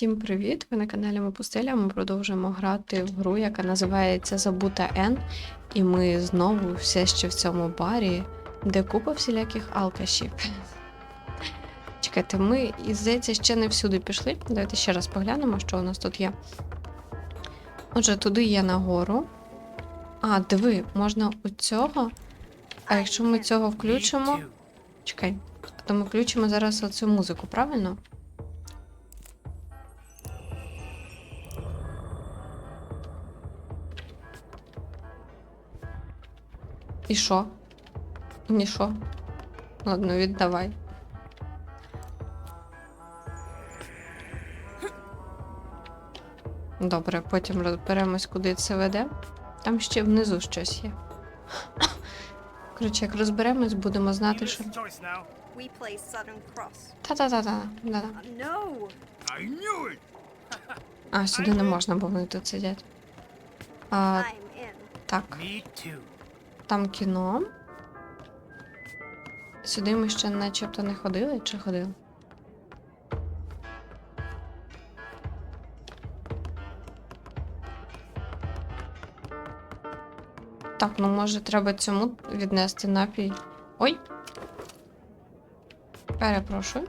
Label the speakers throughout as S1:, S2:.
S1: Всім привіт! Ви на каналі Ми Пустеля. Ми продовжуємо грати в гру, яка називається Забута Н. І ми знову все ще в цьому барі, де купа всіляких алкашів. Чекайте, ми, і, здається, ще не всюди пішли. Давайте ще раз поглянемо, що у нас тут є. Отже, туди є нагору. А, диви, можна у цього. А якщо ми цього включимо. Чекай, то ми включимо зараз оцю музику, правильно? І що? Ні що? Ладно, віддавай. Добре, потім розберемось, куди це веде. Там ще внизу щось є. Коротше, як розберемось, будемо знати, що. Та-та-та-та.
S2: Uh.
S1: А, сюди не можна, бо вони тут сидять. А, так. Там кіно. Сюди ми ще начебто не ходили чи ходили? Так, ну може треба цьому віднести напій. Ой. Перепрошую.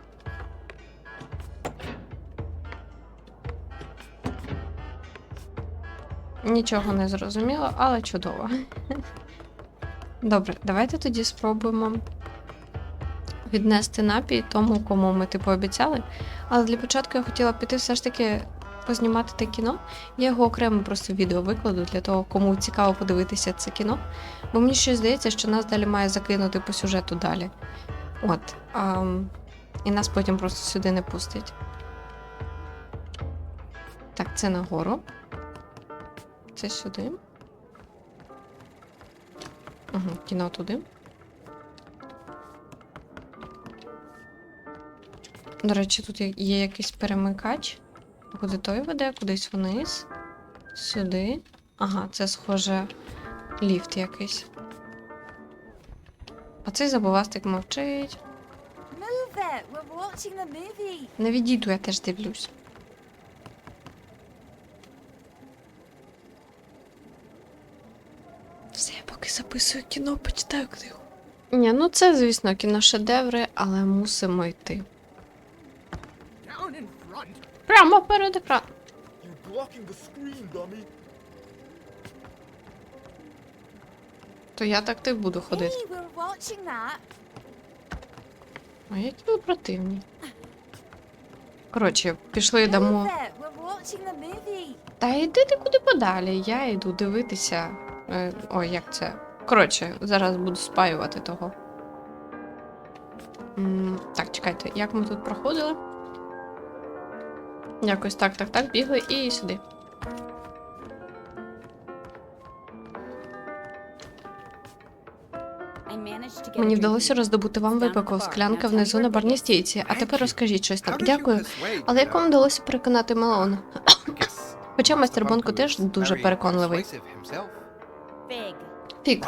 S1: Нічого не зрозуміло, але чудово. Добре, давайте тоді спробуємо віднести напій тому, кому ми типу обіцяли. Але для початку я хотіла піти все ж таки познімати те кіно. Я його окремо просто відео викладу для того, кому цікаво подивитися це кіно. Бо мені щось здається, що нас далі має закинути по сюжету далі. От. А, і нас потім просто сюди не пустять. Так, це нагору. Це сюди. Угу, кіно туди. До речі, тут є- якийсь перемикач. Куди той веде, кудись вниз. Сюди. Ага, це схоже ліфт якийсь. А цей забувастик мовчить. Не відійду, я теж дивлюсь. Все, я поки записую кіно, почитаю книгу. Ні, ну це, звісно, кіношедеври, але мусимо йти. Прямо перед екраном. То я так ти буду ходити. А які ви противні. Коротше, пішли дамо. Та йди ти куди подалі. Я йду дивитися. Е, ой, як це? Коротше, зараз буду спаювати того. Так, чекайте, як ми тут проходили? Якось так, так, так, бігли і сюди. Мені вдалося роздобути вам випеку склянка внизу на барній стійці, а тепер розкажіть щось там. Дякую. Але як вам вдалося переконати Мелона? Хоча майстер Бонко теж дуже переконливий. Фік.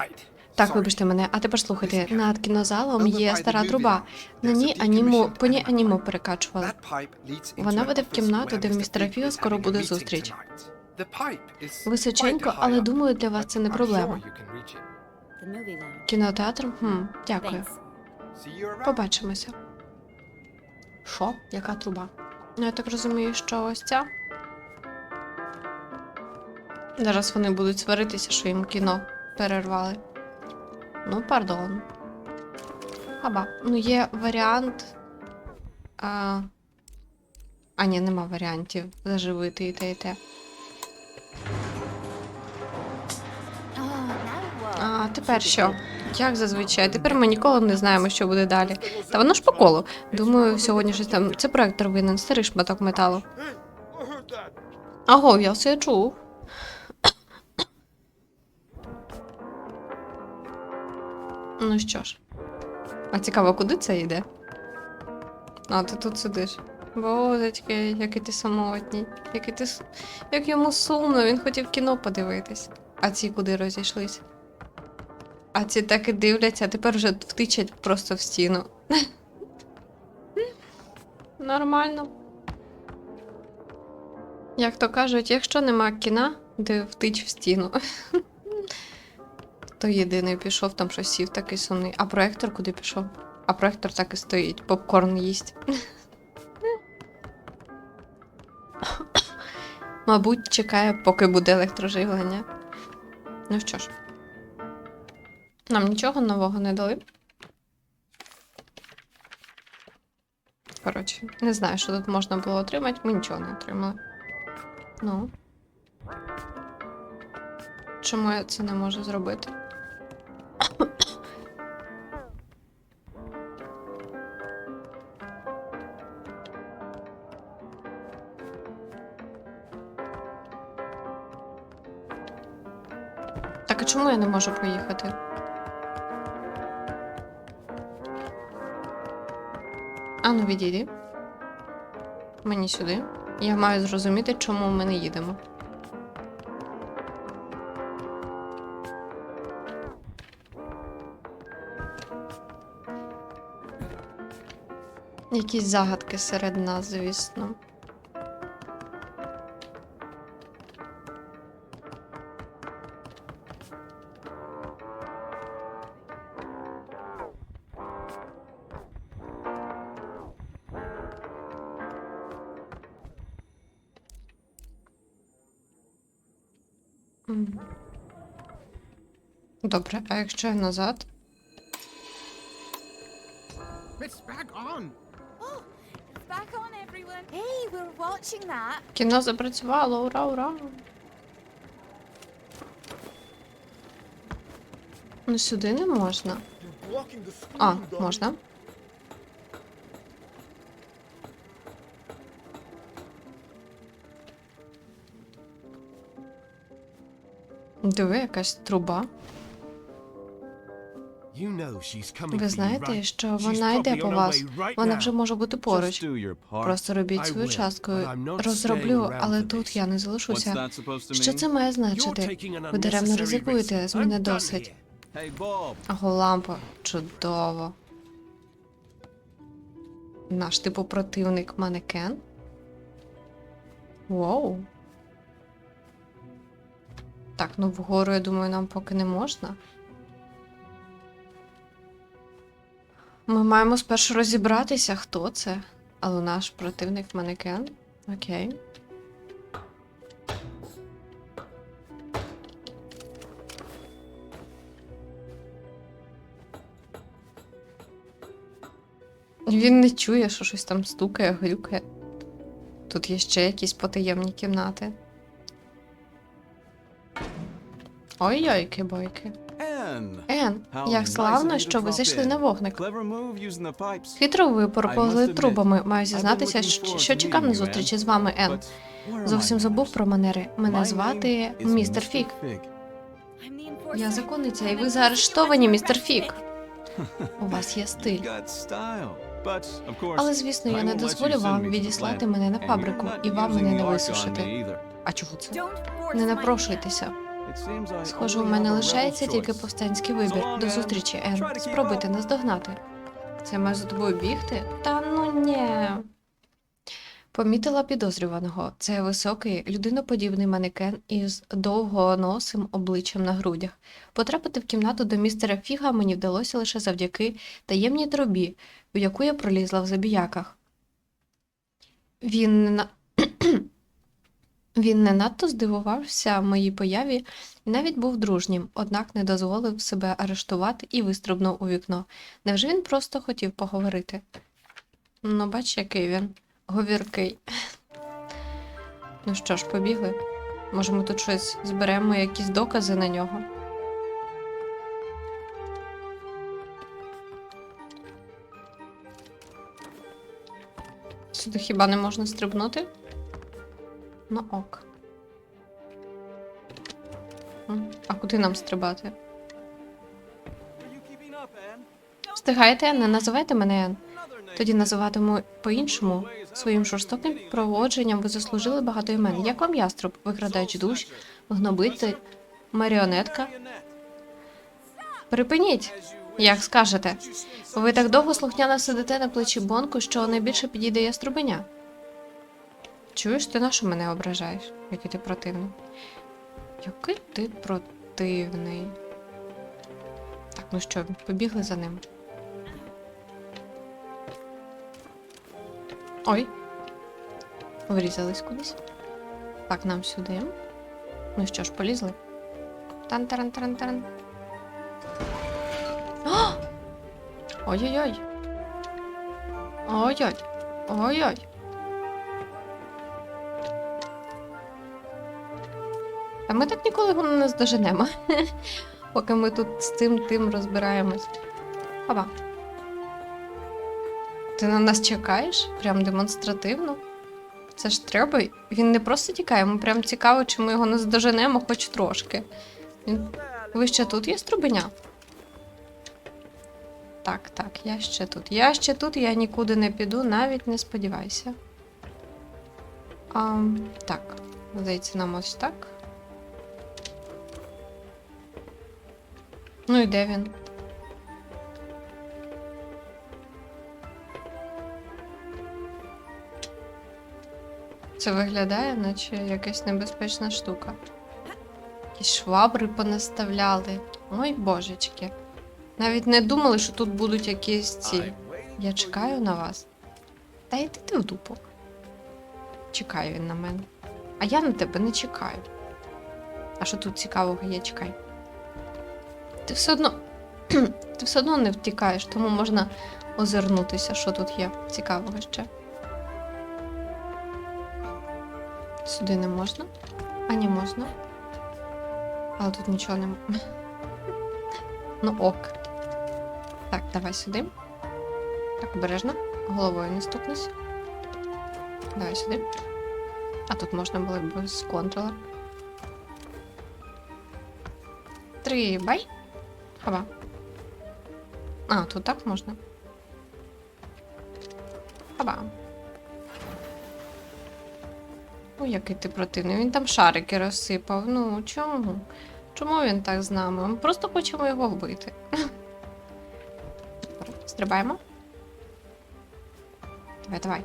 S1: Так, вибачте мене, а тепер слухайте, над кінозалом є стара труба. На ній аніму, по ній аніму перекачували.
S3: Вона веде в кімнату, де в містера Фіо скоро буде зустріч.
S1: Височенько, але думаю, для вас це не проблема. Кінотеатр? Хм, дякую. Побачимося. Що? Яка труба? Ну, я так розумію, що ось ця. Зараз вони будуть сваритися, що їм кіно перервали. Ну, пардон. Хаба. Ну, є варіант. А, а ні, нема варіантів заживити і те, і те. А тепер що? Як зазвичай? Тепер ми ніколи не знаємо, що буде далі. Та воно ж по колу. Думаю, сьогодні щось там. Це проектор винен, старий шматок металу. Аго, я все чув. Ну що ж. А цікаво, куди це йде? А, ти тут сидиш. Бозечки, який ти самотній. Який ти... Як йому сумно, він хотів кіно подивитись. А ці куди розійшлись? А ці так і дивляться, а тепер вже втичать просто в стіну. Нормально. Як то кажуть, якщо нема кіна, де втич в стіну. То єдиний пішов, там щось сів такий сумний. А проектор куди пішов? А проектор так і стоїть, попкорн їсть. Мабуть, чекає, поки буде електроживлення. Ну що ж, нам нічого нового не дали. Коротше, не знаю, що тут можна було отримати, ми нічого не отримали. Ну. Чому я це не можу зробити? Так, а чому я не можу поїхати? Ану, відійди. Мені сюди. Я маю зрозуміти, чому ми не їдемо. Якісь загадки серед нас, звісно. Добре, а якщо я назад?
S4: Oh.
S1: Кіно запрацювало, ура, ура. Ну сюди не можна. А, можна. Диви, якась труба. Ви знаєте, що вона йде по вас. Вона вже може бути поруч. Просто робіть свою частку. Розроблю, але тут я не залишуся. Що це має значити? Ви даремно ризикуєте, з мене досить. Ого, лампа. Чудово. Наш типу противник манекен. Воу. Так, ну вгору, я думаю, нам поки не можна. Ми маємо спершу розібратися, хто це. Але наш противник манекен. Окей. Він не чує, що щось там стукає, грюкає. Тут є ще якісь потаємні кімнати. Ой-ой, бойки. Ен, як славно, що ви зайшли на вогник. Хитро ви проповзли трубами. Маю зізнатися, що, чекав на зустрічі з вами, Ен. Зовсім забув про манери. Мене звати містер Фік. Я законниця, і ви заарештовані, містер Фік. У вас є стиль. Але, звісно, я не дозволю вам відіслати мене на фабрику і вам мене не висушити. А чого це? Не напрошуйтеся. Схоже, у мене лишається тільки повстанський вибір. До зустрічі, Ен. Спробуйте наздогнати. Це має за тобою бігти? Та ну ні. Помітила підозрюваного. Це високий, людиноподібний манекен із довгоносим обличчям на грудях. Потрапити в кімнату до містера Фіга мені вдалося лише завдяки таємній трубі, в яку я пролізла в забіяках. Він. Він не надто здивувався моїй появі і навіть був дружнім, однак не дозволив себе арештувати і вистрибнув у вікно. Невже він просто хотів поговорити? Ну, бач, який він говіркий. Ну що ж, побігли. Може, ми тут щось зберемо, якісь докази на нього. Сюди хіба не можна стрибнути? Ну ок. А куди нам стрибати? Встигаєте, не називайте мене Ен. Тоді називатиму по-іншому. Своїм жорстоким проводженням ви заслужили багато імен. Як вам яструб, викрадач душ, гнобити, маріонетка? Припиніть, як скажете. Ви так довго слухняно сидите на плечі бонку, що найбільше підійде яструбеня. Чуєш, ти на що мене ображаєш? Який ти противний? Який ти противний. Так, ну що, побігли за ним. Ой. Врізались кудись. Так, нам сюди. Ну що ж, полізли. тан таран таран таран Ой-ой-ой. Ой-ой. Ой-ой. Та ми так ніколи його не наздоженемо. Поки ми тут з цим тим розбираємось. Опа. Ти на нас чекаєш? Прям демонстративно. Це ж треба. Він не просто тікає, йому прям цікаво, чи ми його наздоженемо хоч трошки. Він... Ви ще тут є струбеня? Так, так, я ще тут. Я ще тут, я нікуди не піду, навіть не сподівайся. А, так, здається, нам ось так. Ну і де він? Це виглядає, наче якась небезпечна штука. Якісь швабри понаставляли. Ой, божечки. Навіть не думали, що тут будуть якісь ці. Я чекаю на вас. Та йди ти в дупу. Чекає він на мене. А я на тебе не чекаю. А що тут цікавого є, чекай. Ти все одно. Ти все одно не втікаєш, тому можна озирнутися, що тут є цікавого ще. Сюди не можна. А не можна. Але тут нічого не. Ну ок. Так, давай сюди. Так, обережно. Головою не стукнусь. Давай сюди. А тут можна було б без контрола. Три, бай. Хава. А, тут так можна. Хаба. Ой, який ти противний. Він там шарики розсипав. Ну, чому? Чому він так з нами? Ми просто хочемо його вбити. Стрибаємо. Давай, давай.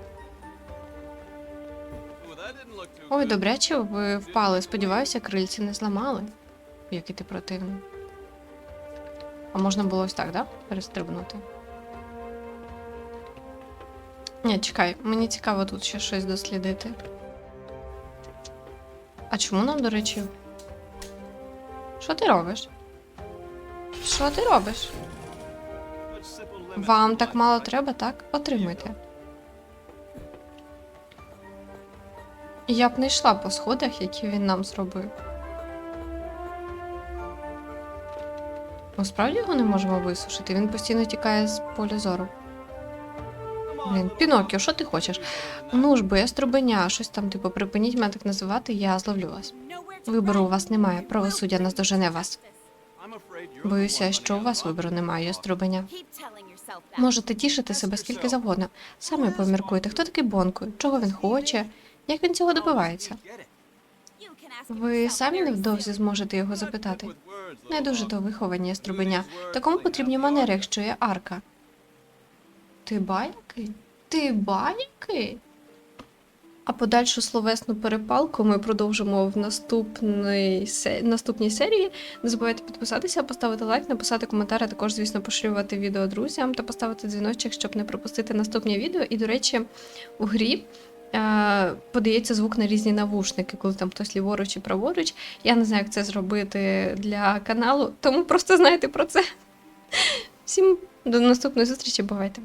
S1: Ой, добряче, ви впали. Сподіваюся, крильці не зламали. Який ти противний. А можна було ось так, да? Перестрибнути. Ні, чекай, мені цікаво тут ще щось дослідити. А чому нам, до речі? Що ти робиш? Що ти робиш? Вам так мало треба, так? Отримуйте. Я б не йшла по сходах, які він нам зробив. Ми справді його не можемо висушити. Він постійно тікає з поля зору. Блін, Пінокіо, що ти хочеш? Ну ж бо я струбеня, щось там, типу, припиніть мене так називати, я зловлю вас. Вибору у вас немає, правосуддя наздожене вас. Боюся, що у вас вибору немає, яструбеня. Можете тішити себе скільки завгодно. Самі поміркуйте, хто такий Бонко, чого він хоче, як він цього добивається. Ви самі невдовзі зможете його запитати. Не дуже то виховані яструбеня. Такому потрібні манери, якщо є арка. Ти баньки? Ти баньки? А подальшу словесну перепалку ми продовжимо в наступній, наступній серії. Не забувайте підписатися, поставити лайк, написати коментар, а також, звісно, поширювати відео друзям та поставити дзвіночок, щоб не пропустити наступні відео. І, до речі, у грі подається звук на різні навушники, коли там хтось ліворуч і праворуч. Я не знаю, як це зробити для каналу, тому просто знайте про це. Всім до наступної зустрічі, бувайте!